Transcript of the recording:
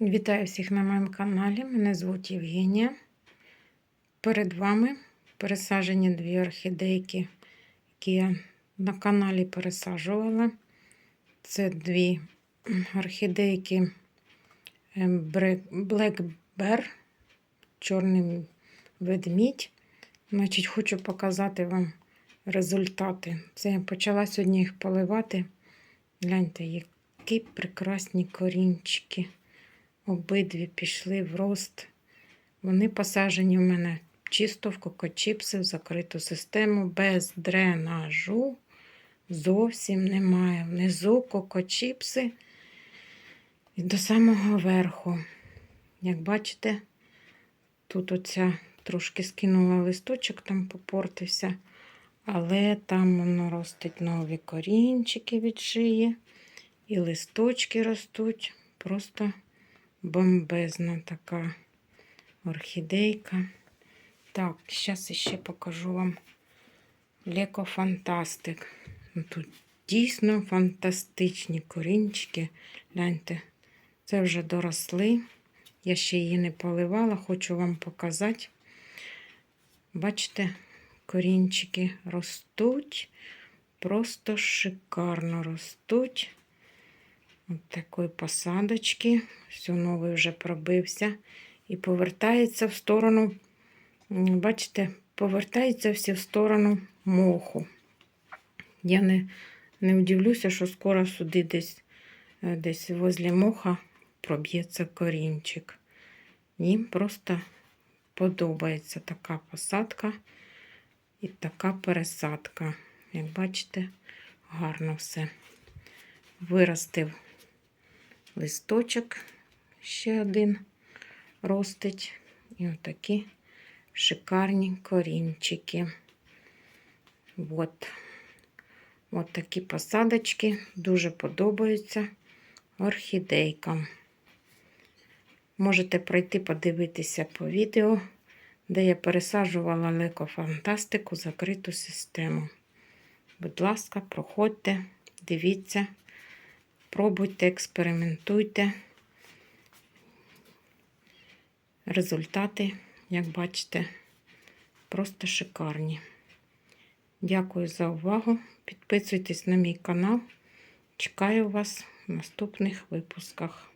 Вітаю всіх на моєму каналі. Мене звуть Євгенія. Перед вами пересаджені дві орхідейки, які я на каналі пересаджувала. Це дві орхідейки е, Black Bear, чорний ведмідь. Значить, хочу показати вам результати. Це я почала сьогодні їх поливати. Гляньте, які прекрасні корінчики. Обидві пішли в рост. Вони посаджені в мене чисто в кокочіпси, в закриту систему, без дренажу. Зовсім немає. Внизу кокочіпси і до самого верху. Як бачите, тут оця трошки скинула листочок, там попортився, але там воно ростить нові корінчики від шиї, і листочки ростуть. Просто бомбезна така орхідейка. Так, зараз ще покажу вам Леко Фантастик. Ну, тут дійсно фантастичні корінчики. Гляньте, це вже доросли. Я ще її не поливала, хочу вам показати. Бачите, корінчики ростуть, просто шикарно ростуть. От такої посадочки. Все новий вже пробився. І повертається в сторону, бачите, повертається всі в сторону моху. Я не не удивлюся, що скоро сюди десь е, десь возле моха проб'ється корінчик. Їм просто подобається така посадка і така пересадка. Як бачите, гарно все. Виростив листочок, ще один ростить. І отакі шикарні корінчики. От. От такі посадочки дуже подобаються орхідейкам. Можете пройти подивитися по відео, де я пересаджувала лекофантастику закриту систему. Будь ласка, проходьте, дивіться. Пробуйте, експериментуйте. Результати, як бачите, просто шикарні. Дякую за увагу. Підписуйтесь на мій канал. Чекаю вас в наступних випусках.